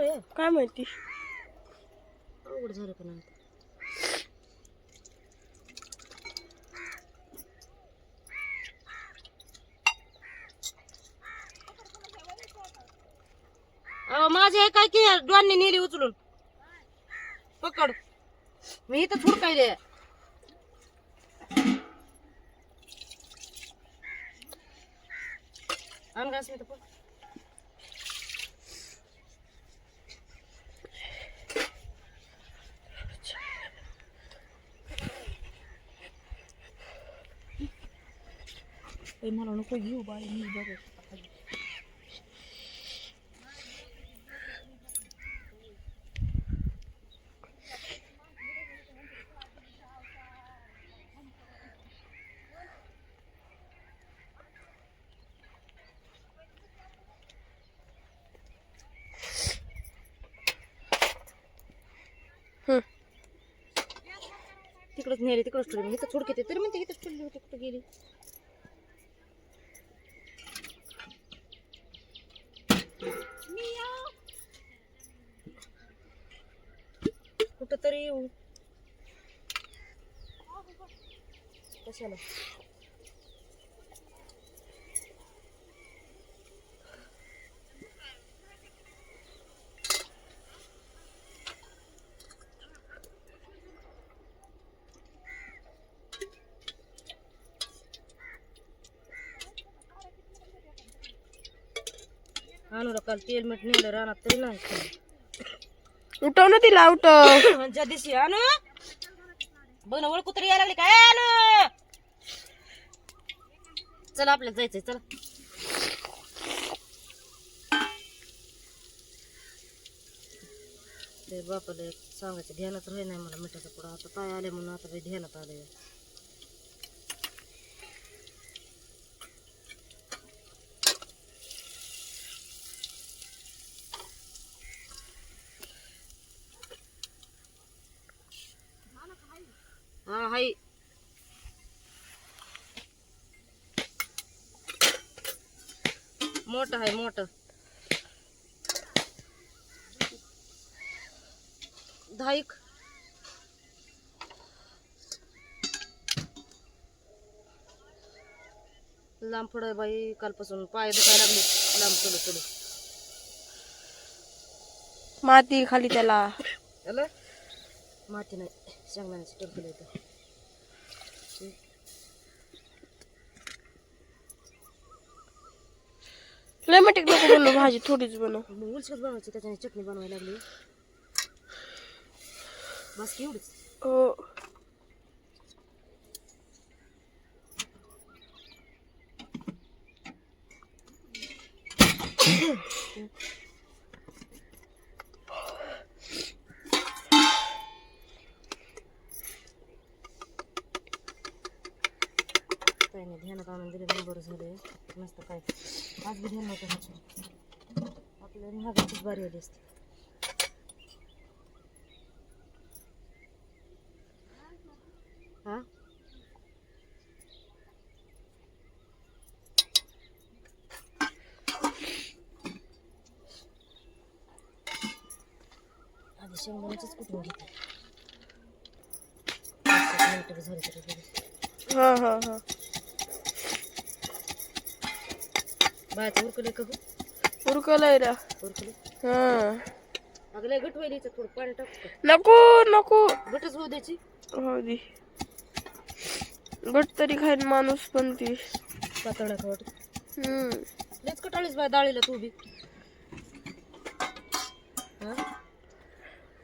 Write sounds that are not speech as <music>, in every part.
कुठं? आहे काय माहिती? अवघड झालं का नाही अहो माझे आहे काय की डॉनने नेली उचलून? पकड. मी इथं थुडकायले. आण घास मी तर मला नको घेऊ बाई मी बघ तिकडच नेली तिकडच ठेवली इथं थोडके ते तरी म्हणते इथंच ठेवली होती कुठं गेली कुठं तरी येऊ कशाला आणू काल तेल मीठ नेलं रानात तरी नाही खाल्लं. उठव ना तिला उठव. <coughs> ज्या दिवशी आणू बघ ना ओळखू तरी यायला लागली काय आणू? चला आपल्याला जायचंय चला. ते बापाला एक सांगायचं ध्यानात राही नाही मला मिठाचा पुढं आता काय आले म्हणून आता काही ध्यानात आले हा हाय मोठं आहे मोठं. धाईक लांब बाई कालपासून पाय दुखायला लागले. लांब चढू चढू माती खाली त्याला. याला माती नाही शेंगदाण्याची टरफल लय मटिक नको बनव भाजी थोडीच बनव. मग उलसच बनवायची त्याच्याने चटणी बनवायला लागली. बस की एवढीच. हो. <coughs> <coughs> काय नाही ध्यानात आणून दिले म्हणून बरं झालं मस्त काय आज बी ध्यान नव्हतं ह्याचं. आपल्याला महागाचीच बारी आली असते. हा? शेंगदाण्याचीच कुठून घेते? हा हा हा. उरकले का उरकलंय उरकले हा. अगं लय घट थोडं पाणी टाकू. नको नको. घटच होऊ द्यायची. हो दे. गट तरी खाईन माणूस पण ती. पातळ नका वाटत. हम्म. लयच कटाळीस बाय डाळीला तू बी. हा?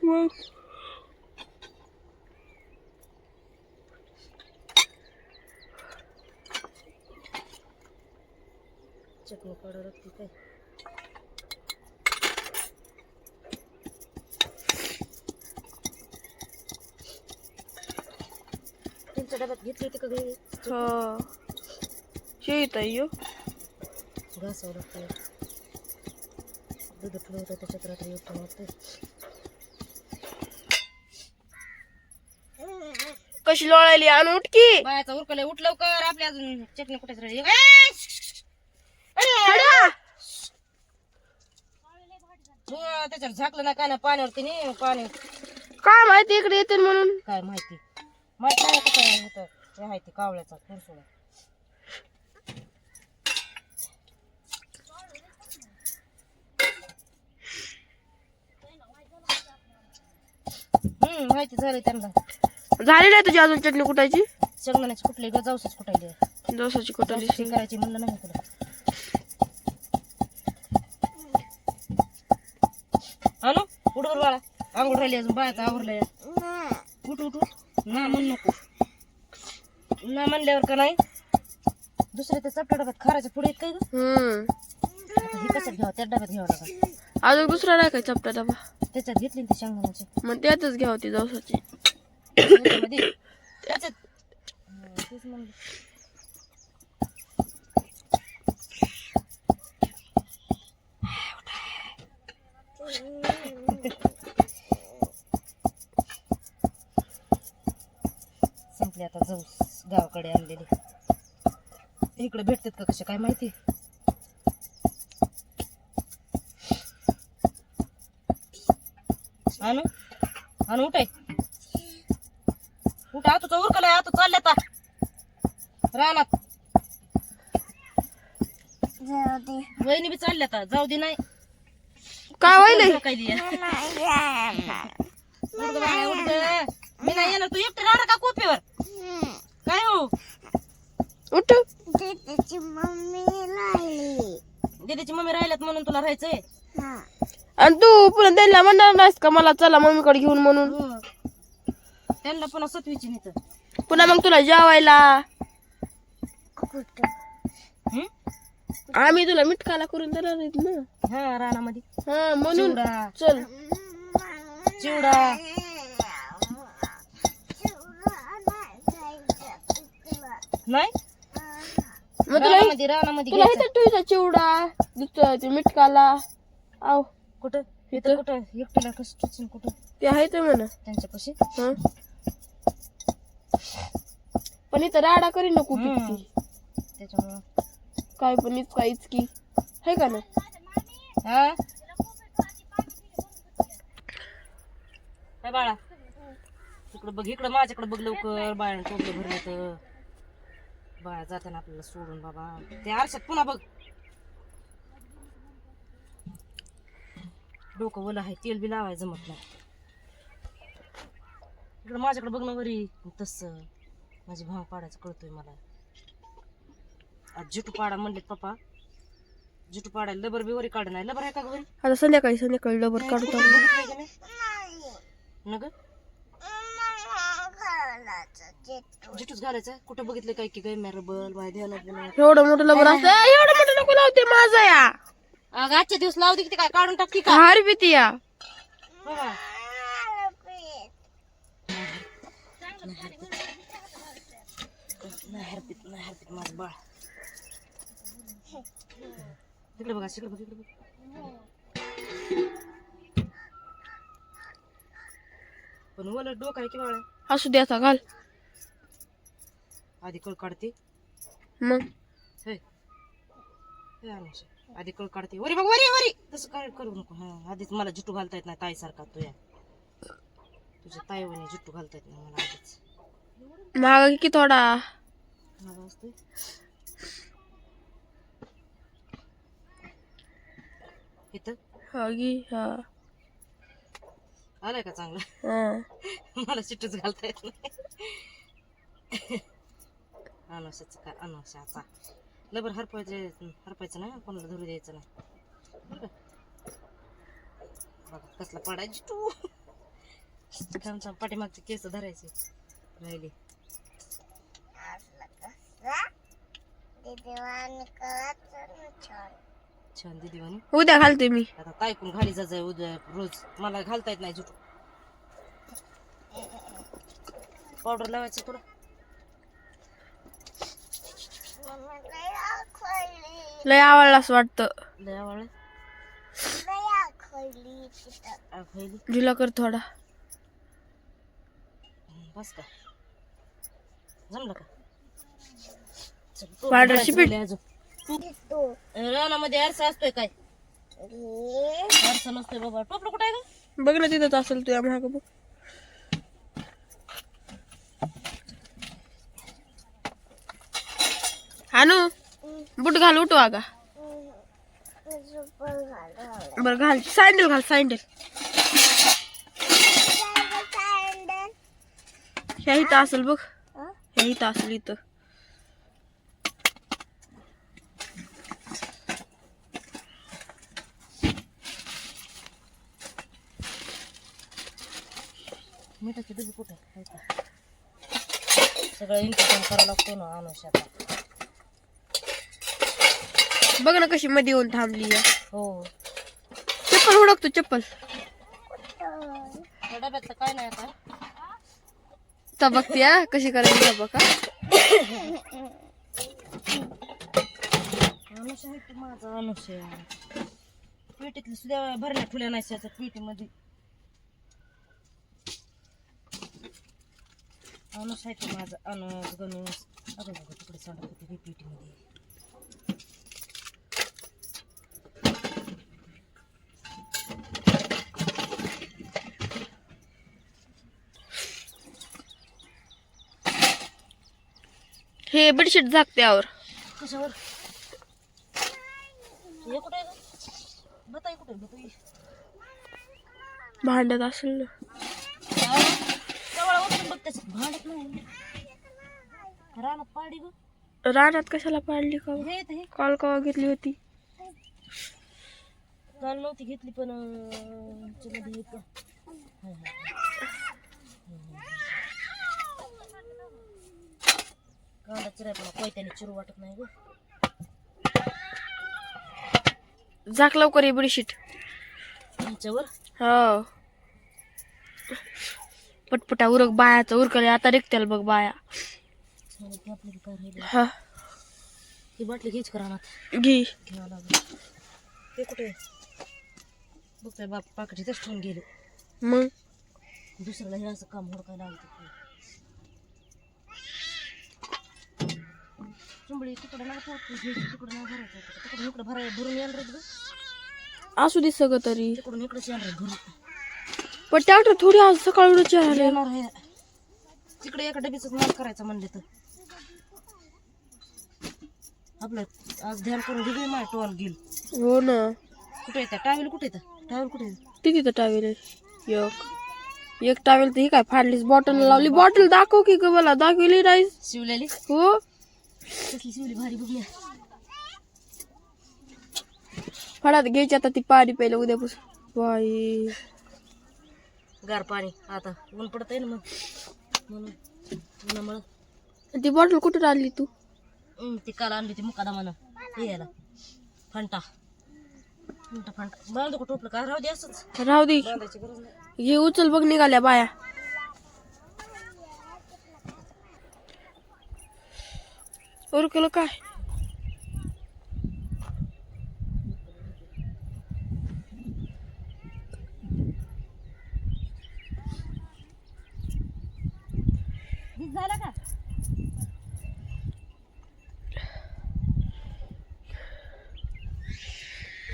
मग? चटणी लागते काय तुमच्या डब्यात घेतली होती का घरी? हा. शेत आहे यो घासावं लागतं दूध ठेवलं होतं त्याच्यात रात्री एक पण वाटतं कशी लोळायली आणून उठकी? बायाचा उरकले उठ लवकर. आपल्या अजून चटणी कुठेच राहिली त्याच्यावर झाकलं ना काय ना पाण्यावरती नाही पाणी. काय माहिती इकडे येते म्हणून? काय माहिती? माहिती नाही आहे होतं. हे आहे ते कावळ्याचा कुरसुळा हम्म माहिती झाली त्यांना. झाली नाही तुझी अजून चटणी कुटायची? शेंगदाण्याची कुठली? ग जाऊसच कुठायली कुटायची जाऊसाची करायची म्हणलं नाही तुला. उठ बाळा. आंघोळ राहिली अजून बाळाचं आवरलंय उठ उठ उठ. ना म्हण नको. ना म्हणल्यावर का नाही दुसऱ्या त्या चपट्या डब्यात खाराच्या पुढे आहेत काय ग? हम्म आता हे कशात घ्यावं? त्या डब्यात घ्यावं लागा अजून दुसरा नाही काय चपटा डबा. त्याच्यात घेतली ना ती शेंगदाण्याची मग त्यातच घ्यावं ती दोसाची त्याच्यामध्ये. त्याच्यात. हं, तेच म्हणलं संपली आता जाऊ गावाकडे आणलेली. इकडे भेटतात का कशा काय माहिती? आणू आणू उठाय उठा आता तो उरकलाय आता चालल्या आता. रानात. वहिनी बी चालल्या आता जाऊ दे नाही. काय व्हायलंय. <laughs> मी नाही येणार तू एकटी राहणार का कोपीवर? काय हो? उठ. दीदीची मम्मी राहिल्यात म्हणून तुला राहायचंय? आणि तू पुन्हा त्यांना म्हणणार नाहीस का मला चला मम्मीकडे घेऊन म्हणून? हो. त्यांना पुन्हा सतवीची नाही पुन्हा मग तुला जेवायला. आम्ही तुला मिटकाला करून देणार आहेत ना. हा रानामध्ये. हा म्हणून. चिवडा. चल. चिवडा. नाही? मग तुला रानामध्ये रानामध्ये तुला घ्यायचं. इथं ठेवायचा चिवडा दिसतोय ते मिटकाला. आव. कुठं? इथं कुठं? एकटीला कसं टुचून कुठं? ते आहे ते म्हणा. त्यांच्यापाशी? हं. पण इथं राडा करी नको हम्म. त्याच्यामुळं. काय पण इतका इचकी आहे का ना? हा? काय बाळा. इकडं बघ इकडं माझ्याकडे बघ लवकर. बाळाने टोपले भरलं तर. बाळा जाताना आपल्याला सोडून बाबा. ते आरशात पुन्हा बघ. डोकं ओलं आहे तेल बी लावायचं जमत नाही. इकडं माझ्याकडे बघ ना वरी. तस. माझी भाव पाडायचं कळतोय मला. आज जिटू पाडा म्हणलेत पप्पा. जिटू पाडायला लबर बी वरी काढ नाही लबर आहे का वरी आता संध्याकाळी संध्याकाळी डबर काढतो न ग? जिटूच घालायचं? कुठं बघितलं काय की काय मॅरबल माझ्या ध्यानात. एवढं मोठं लबर असतं? एवढं मोठं नको लावते माझा या. अगं आजच्या दिवस लावू दे की ते काय काढून टाकते का हार भीती या. बाबा. नाही हरपीत नाही हरपीत माझं बाळ. तिकडे बघा तिकडे बघ तिकडे बघ. पण ओलं डोकं आहे की बाळा? असू दे आता घाल. आधी कळ काढते. मग? हे. हे अनुषा. आधी कळ काढते. वरी बघ वरी वरी. तसं काय करू नको. हा आधीच मला जुट्टू घालता येत नाही ताईसारखा तुया तुझ्या ताईवाने जुट्टू घालता येत नाही मला आधीच. माग की थोडा? मला असते इथं? हा आलाय का चांगलं? हा. मला चिट्टूच घालता येत नाही. अनुषाचं का अनुषाचा लबर हरपायचं हरपायचं ना कोणाला धरू द्यायचं नाही. बरं का? बघा कसला पडायची तू. आमच्या पाठीमागचे केस धरायचे राहिले. छान दिदी म्हणे उद्या घालते मी. आता तायकून घाली जाय उद्या रोज. मला घालता येत नाही जुट पावडर लावायचं तुला. लय आवडलास वाटतं. लय आवडलं? जिला कर थोडा. बस का? जमलं का? पावडर शिपीट. अजून. रानामध्ये आरसा असतोय काय? बघ हानू बुट घाल, उठवा का बरं, घाल. सँडल घाल सँडल ह्या इथं असेल बघ. असेल इथं. मिठाची डबी कुठं? सगळं इंतजाम करावं लागतो ना अनुष्याचा बघ ना कशी मध्ये येऊन थांबली. हो. चप्पल हुडकतो चप्पल. त्या डब्यातलं काय नाही आता. तर बघते कशी करायची बघ आहे माझा पेटीतली सुद्धा भरल्या ठुल्या नाही पेटीमध्ये. अनुष आहे की माझा गणेश अगं बघा तिकडे सांडत होती ती पेटीमध्ये हे बेडशीट झाकते यावर. कशावर? हे कुठे आहे गं? बताई कुठे आहे? बताई भांड्यात असेल ना तेवढा उचलून बघ त्याच्यात भांडत नाही रानात पाडी ग. रानात कशाला पाडली का हे येतं हे. काल कवा घेतली होती? काल नव्हती घेतली पण अं, ह्याच्यामध्ये येतं. हाय, हाय. कांदा चिराय पण कोयत्याने चिरू वाटत नाही ग. झाक लवकर हे बेडशीट. ह्याच्यावर हो. पटपटा उरक बायाचा उरकले आता रिकत्याल बघ बाया. हा. ही बाटली घ्यायची का रानात? घे. घ्यावं लागेल. ते कुठे बघतोय बाप पाकटीतच ठेवून गेले. मग? दुसऱ्याला हे असं काम हुडकायला लागतं चिंबळी तिकडे नाही तिकडे नाही भरायचं. तिकडून इकडे भराय भरून यायला रे असू दे सगळं तरी. तिकडून इकडेच येणार आहे भरून पण ट्रॅक्टर थोडी आज सकाळ आले. येणार आहे. तिकडे एका डबीच माल करायचं म्हणले तर. आपलं आज ध्यान करून दिली माय टॉल गेल हो ना. कुठे येतात टावेल कुठे येतं टावेल कुठे येतं ती तिथं टावेल आहे. एक. एक टावेल तर ही काय फाडलीस बॉटल लावली. बॉटल दाखव की ग मला. दाखवली राईस शिवलेली? हो. कसली शिवली? भारी बघूया. फळात घ्यायची आता ती पाणी प्यायला उद्यापासून. बाई. गार पाणी. आता ऊन पडत आहे ना मग. म्हणून उन्हामुळं. ती बॉटल कुठून आणली तू? ती काल आणली ती मुकादामानं हे याला. फंटा. फंटा फंटा. बांधू का टोपलं का? राहू दे असंच. राहू दे. बांधायची गरज नाही. घे उचल बघ निघाल्या बाया. उरकलं काय? झालं का?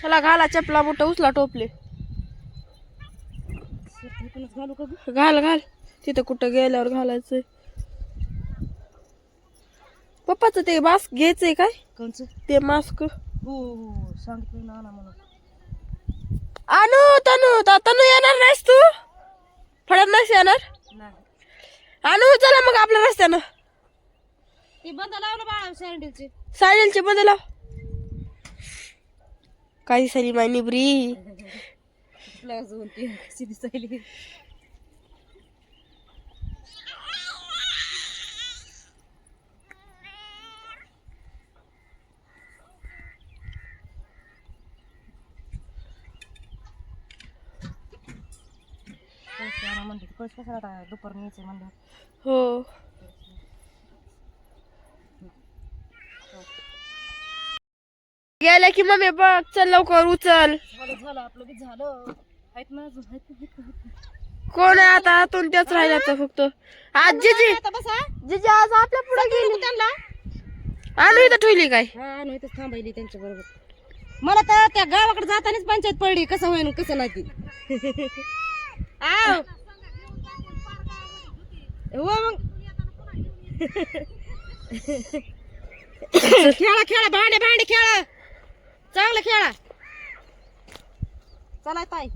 चला घाला चपला मोठं उचला टोपले. घालू का? घाल घाल. तिथं कुठं गेल्यावर घालायचंय. पप्पाचं ते मास्क घ्यायचंय काय? कोणचं? ते मास्क. हो हो हो. सांगितलं ना ना मला. आणू तनू तनू येणार नाहीस तू? फळत नाहीस येणार? नाही. आणू चला मग आपल्या रस्त्यानं. ती बंद बाळा सँडलची सायलचे बदला काही सारी माय निबरी ब्लाऊज ती कशी दिसायली पैसे आणा म्हणते पैसे कशाला आता दुपार न्यायचे म्हणलं हो. गेल्या की मम्मी बघ चल लवकर उचल. झालं झालं आपलं बी झालं. आहेत ना अजून आहेत ना, आहेत ना, आहेत ना. कोण आहे आता? आतून तेच राहिला तर फक्त. आज जिजी. आता बसा. जिजी आज आपल्या पुढे गेली. आणू इथं ठेवली काय? हा आणू इथं थांबायली त्यांच्या बरोबर. मला तर त्या गावाकडे जातानाच पंचायत पडली. कसं होईन कसं नाही ती. <laughs> आव. हो मग. <coughs> खेळा खेळा भांडे भांडे खेळा. चांगलं खेळा. चला ताई.